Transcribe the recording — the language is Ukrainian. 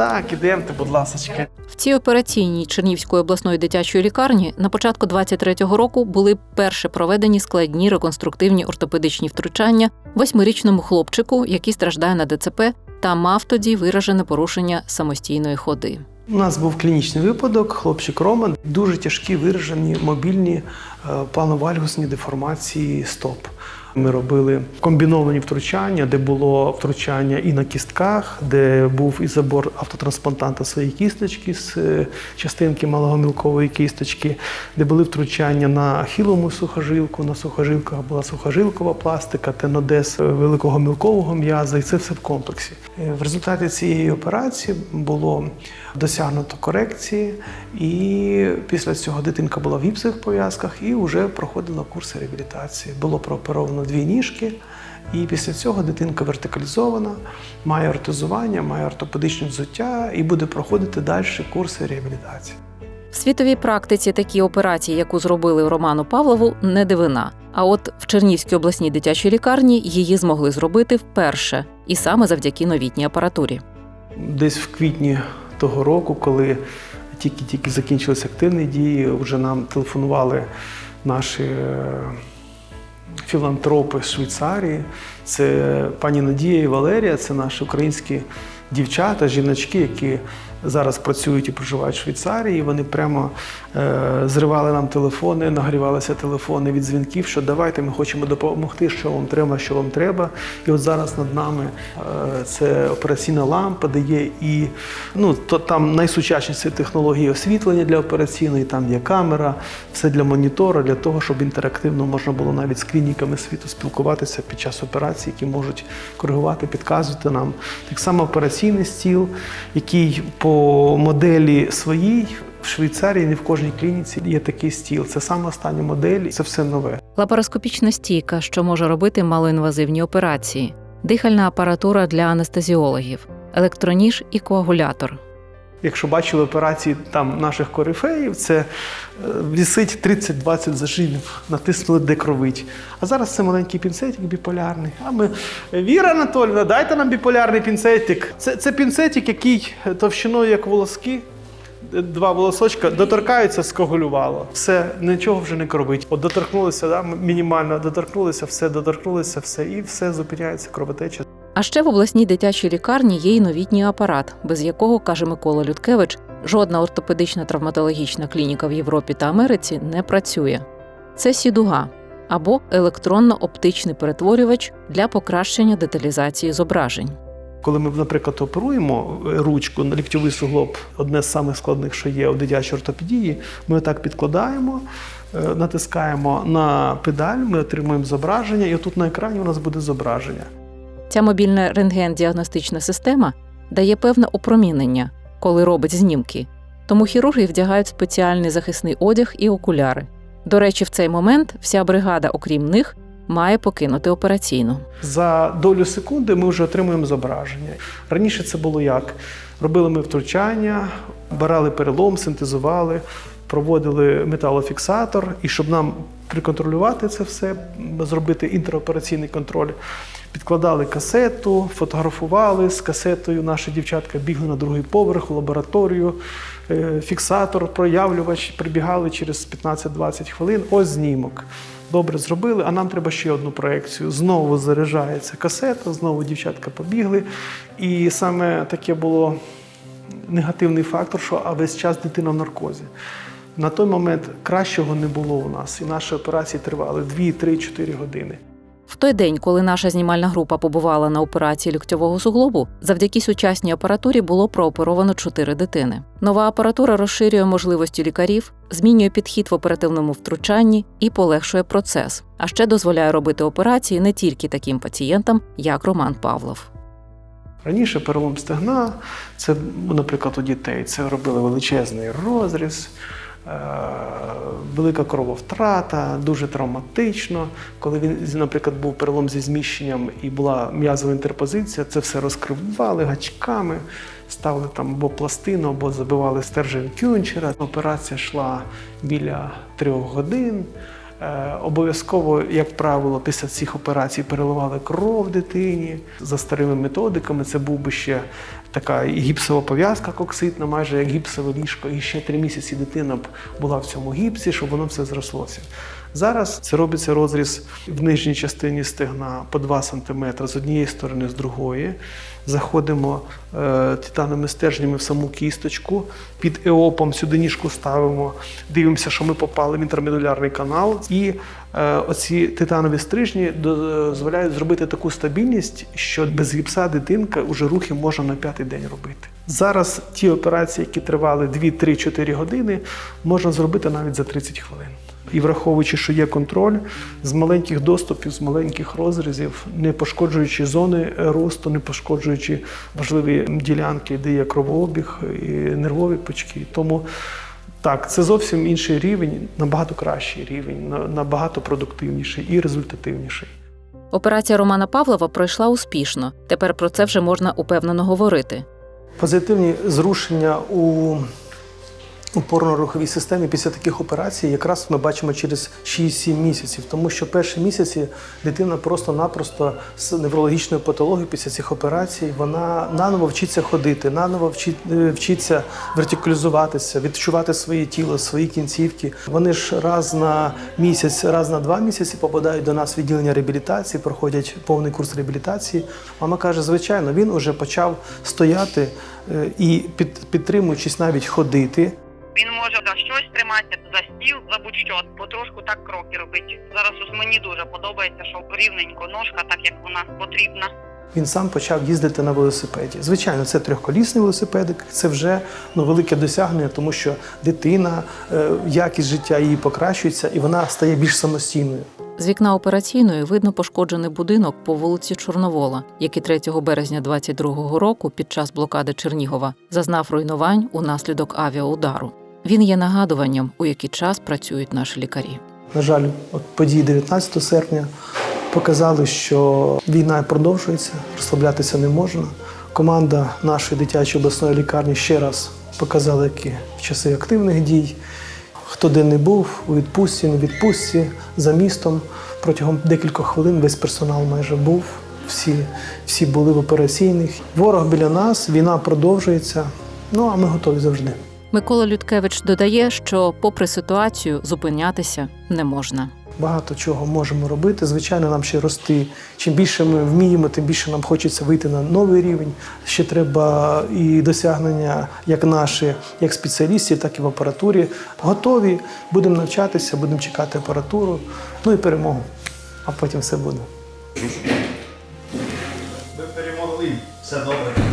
Так, ідемте, будь ласка. В цій операційній Чернівської обласної дитячої лікарні на початку 23-го року були перше проведені складні реконструктивні ортопедичні втручання восьмирічному хлопчику, який страждає на ДЦП та мав тоді виражене порушення самостійної ходи. У нас був клінічний випадок, хлопчик Роман, дуже тяжкі виражені мобільні е, плановальгусні деформації стоп. Ми робили комбіновані втручання, де було втручання і на кістках, де був і забор автотрансплантанта своєї кісточки з е, частинки малогомілкової кісточки, де були втручання на ахілову сухожилку, на сухожилках була сухожилкова пластика, тенодез великого мілкового м'яза, і це все в комплексі. Е, В результаті цієї операції було досягнуто корекції, і після цього дитинка була в гіпсових пов'язках і вже проходила курси реабілітації. Було прооперовано дві ніжки, і після цього дитинка вертикалізована, має ортезування, має ортопедичне взуття і буде проходити далі курси реабілітації. В світовій практиці такі операції, яку зробили Роману Павлову, не дивина. А от в Чернівській обласній дитячій лікарні її змогли зробити вперше, і саме завдяки новітній апаратурі. Десь в квітні того року, коли тільки-тільки закінчилися активні дії, вже нам телефонували наші е, філантропи Швейцарії. Це пані Надія і Валерія, це наші українські дівчата, жіночки, які зараз працюють і проживають в Швейцарії. Вони прямо е, зривали нам телефони, нагрівалися телефони від дзвінків, що давайте ми хочемо допомогти, що вам треба, що вам треба. І от зараз над нами е, це операційна лампа, де є і ну, то там найсучасніші технології освітлення для операційної, там є камера, все для монітора, для того, щоб інтерактивно можна було навіть з клініками світу спілкуватися під час операції, які можуть коригувати, підказувати нам. Так само операційний стіл, який по моделі своїй в Швейцарії не в кожній клініці є такий стіл. Це саме остання модель, це все нове. Лапароскопічна стійка, що може робити малоінвазивні операції, дихальна апаратура для анестезіологів, електроніж і коагулятор. Якщо бачили операції там наших корифеїв, це е, вісить 30-20 зажимів, натиснули де кровить. А зараз це маленький пінцетик біполярний. А ми Віра Анатольовна, дайте нам біполярний пінцетик. Це, це пінцетик, який товщиною, як волоски. Два волосочка доторкаються, скогулювало. Все, нічого вже не кровить. От доторкнулися, да, мінімально доторкнулися, все, доторкнулися, все, і все зупиняється кровотеча. А ще в обласній дитячій лікарні є й новітній апарат, без якого, каже Микола Людкевич, жодна ортопедична травматологічна клініка в Європі та Америці не працює. Це сідуга або електронно-оптичний перетворювач для покращення деталізації зображень. Коли ми, наприклад, оперуємо е, ручку на ліктьовий суглоб, одне з самих складних, що є у дитячій ортопедії, ми так підкладаємо, е, натискаємо на педаль, ми отримуємо зображення, і отут на екрані у нас буде зображення. Ця мобільна рентген-діагностична система дає певне опромінення, коли робить знімки. Тому хірурги вдягають спеціальний захисний одяг і окуляри. До речі, в цей момент вся бригада, окрім них, має покинути операційну. За долю секунди ми вже отримуємо зображення. Раніше це було як? Робили ми втручання, брали перелом, синтезували, проводили металофіксатор, і щоб нам приконтролювати це все, зробити інтеропераційний контроль. Підкладали касету, фотографували з касетою. Наші дівчатка бігли на другий поверх в лабораторію. Е, Фіксатор, проявлювач прибігали через 15-20 хвилин. Ось знімок. Добре зробили, а нам треба ще одну проекцію. Знову заряджається касета, знову дівчатка побігли. І саме таке було негативний фактор, що а весь час дитина в наркозі. На той момент кращого не було у нас, і наші операції тривали 2, 3, 4 години. В той день, коли наша знімальна група побувала на операції ліктьового суглобу, завдяки сучасній апаратурі було прооперовано чотири дитини. Нова апаратура розширює можливості лікарів, змінює підхід в оперативному втручанні і полегшує процес, а ще дозволяє робити операції не тільки таким пацієнтам, як Роман Павлов. Раніше перелом стегна, це, наприклад, у дітей це робили величезний розріз, велика крововтрата, дуже травматично. Коли він, наприклад, був перелом зі зміщенням і була м'язова інтерпозиція, це все розкривали гачками, ставили там або пластину, або забивали стержень кюнчера. Операція йшла біля трьох годин. Е, Обов'язково, як правило, після цих операцій переливали кров дитині за старими методиками. Це був би ще така гіпсова пов'язка кокситна, майже як гіпсове ліжко. І ще три місяці дитина б була в цьому гіпсі, щоб воно все зрослося. Зараз це робиться розріз в нижній частині стегна по 2 см з однієї сторони, з другої. Заходимо е, титановими стержнями в саму кісточку, під еопом сюди ніжку ставимо, дивимося, що ми попали в інтермедулярний канал. І оці титанові стрижні дозволяють зробити таку стабільність, що без гіпса дитинка вже рухи можна на п'ятий день робити. Зараз ті операції, які тривали 2-3-4 години, можна зробити навіть за 30 хвилин. І враховуючи, що є контроль з маленьких доступів, з маленьких розрізів, не пошкоджуючи зони росту, не пошкоджуючи важливі ділянки, де є кровообіг і нервові почки. Тому так, це зовсім інший рівень, набагато кращий рівень, набагато продуктивніший і результативніший. Операція Романа Павлова пройшла успішно. Тепер про це вже можна упевнено говорити. Позитивні зрушення у опорно-руховій системі після таких операцій якраз ми бачимо через 6-7 місяців, тому що перші місяці дитина просто-напросто з неврологічною патологією після цих операцій вона наново вчиться ходити, наново вчить- е, вчиться вертикалізуватися, відчувати своє тіло, свої кінцівки. Вони ж раз на місяць, раз на два місяці попадають до нас в відділення реабілітації, проходять повний курс реабілітації. Мама каже, звичайно, він уже почав стояти е, і під, підтримуючись навіть ходити. Він може за щось триматися, за стіл, за будь-що, потрошку так кроки робити. Зараз ось мені дуже подобається, що рівненько ножка, так як вона потрібна. Він сам почав їздити на велосипеді. Звичайно, це трьохколісний велосипедик. Це вже ну, велике досягнення, тому що дитина, е, якість життя її покращується і вона стає більш самостійною. З вікна операційної видно пошкоджений будинок по вулиці Чорновола, який 3 березня 22-го року під час блокади Чернігова зазнав руйнувань унаслідок авіаудару. Він є нагадуванням, у який час працюють наші лікарі. На жаль, от події 19 серпня показали, що війна продовжується, розслаблятися не можна. Команда нашої дитячої обласної лікарні ще раз показала, які в часи активних дій. Хто де не був, у відпустці, не відпустці, за містом. Протягом декількох хвилин весь персонал майже був. Всі, всі були в операційних. Ворог біля нас, війна продовжується. Ну а ми готові завжди. Микола Людкевич додає, що, попри ситуацію, зупинятися не можна. Багато чого можемо робити. Звичайно, нам ще рости. Чим більше ми вміємо, тим більше нам хочеться вийти на новий рівень. Ще треба і досягнення, як наші, як спеціалістів, так і в апаратурі. Готові, будемо навчатися, будемо чекати апаратуру, ну і перемогу. А потім все буде. Ви перемогли. Все добре.